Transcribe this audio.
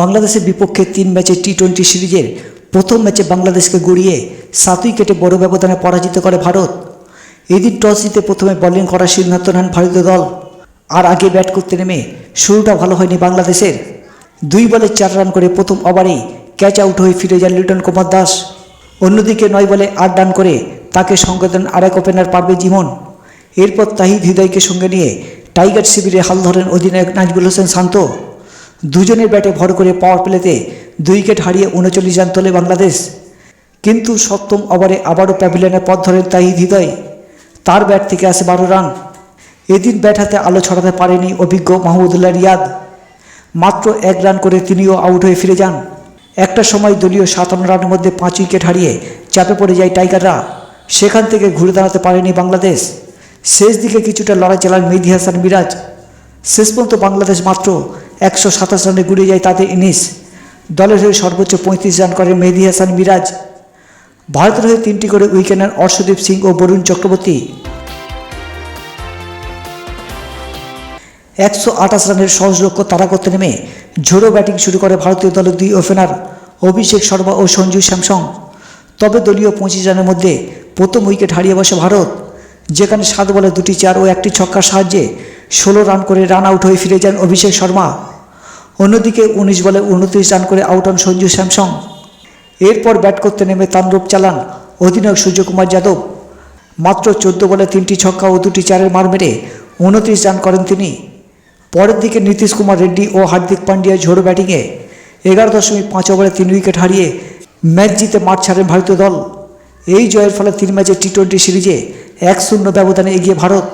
বাংলাদেশের বিপক্ষে তিন ম্যাচে টি টোয়েন্টি সিরিজের প্রথম ম্যাচে বাংলাদেশকে গড়িয়ে সাত উইকেটে বড় ব্যবধানে পরাজিত করে ভারত। এদিন টস জিতে প্রথমে বোলিং করার সিদ্ধান্ত নেন ভারতীয় দল। আর আগে ব্যাট করতে নেমে শুরুটা ভালো হয়নি বাংলাদেশের। দুই বলে চার রান করে প্রথম ওভারেই ক্যাচ আউট হয়ে ফিরে যান লিটন কুমার দাস। অন্যদিকে নয় বলে আট রান করে তাকে সঙ্গে দেন আরেক ওপেনার পারবে জীবন এরপর তাহিদ হৃদয়কে সঙ্গে নিয়ে টাইগার শিবিরে হাল ধরেন অধিনায়ক নাজবুল হোসেন শান্ত। দুজনের ব্যাটে ভর করে পাওয়ার প্লেতে দুই উইকেট হারিয়ে উনচল্লিশ রান তোলে বাংলাদেশ। কিন্তু সপ্তম ওভারে আবারও প্যাভিলিয়নের পথ ধরেন তাহিদ হৃদয়। তার ব্যাট থেকে আসে বারো রান। এদিন ব্যাট হাতে আলো ছড়াতে পারেনি অভিজ্ঞ মাহমুদুল্লাহ রিয়াদ। মাত্র এক রান করে তিনিও আউট হয়ে ফিরে যান। একটা সময় দলীয় সাতান্ন রানের মধ্যে পাঁচ উইকেট হারিয়ে চাপে পড়ে যায় টাইগাররা। সেখান থেকে ঘুরে দাঁড়াতে পারেনি বাংলাদেশ। শেষ দিকে কিছুটা লড়াই চালান মেহেদি হাসান মিরাজ। শেষ পর্যন্ত বাংলাদেশ মাত্র একশো সাতাশ রানে গুড়িয়ে যায় তাদের ইনিস। দলের হয়ে সর্বোচ্চ পঁয়ত্রিশ রান করে মেহেদি হাসান মিরাজ। ভারতের হয়ে তিনটি করে উইকেট নেন অর্শদীপ সিং ও বরুণ চক্রবর্তী। একশো আঠাশ রানের সহজ লক্ষ্য তাড়া করতে নেমে ঝোড়ো ব্যাটিং শুরু করে ভারতীয় দলের দুই ওপেনার অভিষেক শর্মা ও সঞ্জু স্যামসং। তবে দলীয় পঁচিশ রানের মধ্যে প্রথম উইকেট হারিয়ে বসে ভারত, যেখানে সাত বলে দুটি চার ও একটি ছক্কার সাহায্যে ষোলো রান করে রান আউট হয়ে ফিরে যান অভিষেক শর্মা। অন্যদিকে উনিশ বলে উনত্রিশ রান করে আউট হন সঞ্জু স্যামসং। এরপর ব্যাট করতে নেমে তাণ্ডব চালান অধিনায়ক সূর্যকুমার যাদব। মাত্র চোদ্দ বলে তিনটি ছক্কা ও দুটি চারের মার মেরে উনত্রিশ রান করেন তিনি। পরের দিকে নীতিশ কুমার রেড্ডি ও হার্দিক পান্ডিয়া ঝোড়ো ব্যাটিংয়ে এগারো দশমিক পাঁচ ওভারে তিন উইকেট হারিয়ে ম্যাচ জিতে মাঠ ছাড়েন ভারতীয় দল। এই জয়ের ফলে তিন ম্যাচের টি টোয়েন্টি সিরিজে এক শূন্য ব্যবধানে এগিয়ে ভারত।